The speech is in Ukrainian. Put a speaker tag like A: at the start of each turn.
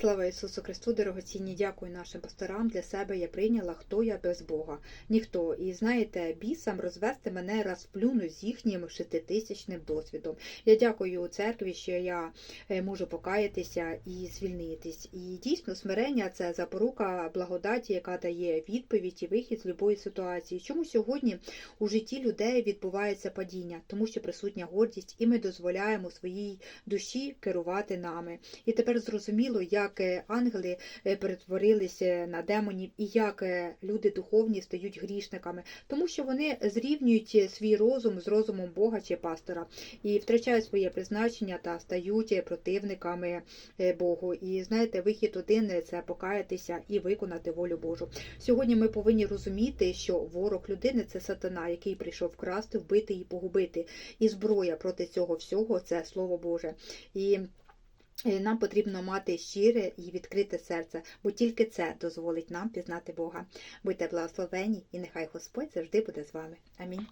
A: Слава Ісусу Христу, дорогоцінні, дякую нашим пасторам. Для себе я прийняла, хто я без Бога. Ніхто. І знаєте, бісам розвести мене раз плюну з їхнім шеститисячним досвідом. Я дякую церкві, що я е, можу покаятися і звільнитись. І дійсно, смирення це запорука благодаті, яка дає відповідь і вихід з любої ситуації. Чому сьогодні у житті людей відбувається падіння? Тому що присутня гордість, і ми дозволяємо своїй душі керувати нами. І тепер зрозуміло, як е, ангели е, перетворилися на демонів і як е, люди духовні стають грішниками, тому що вони зрівнюють свій розум з розумом Бога чи пастора і втрачають своє призначення та стають противниками Богу. І знаєте, вихід один це покаятися і виконати волю Божу. Сьогодні ми повинні розуміти, що ворог людини це сатана, який прийшов вкрасти, вбити і погубити. І зброя проти цього всього це слово Боже. І Нам потрібно мати щире і відкрите серце, бо тільки це дозволить нам пізнати Бога. Будьте благословені, і нехай Господь завжди буде з вами. Амінь.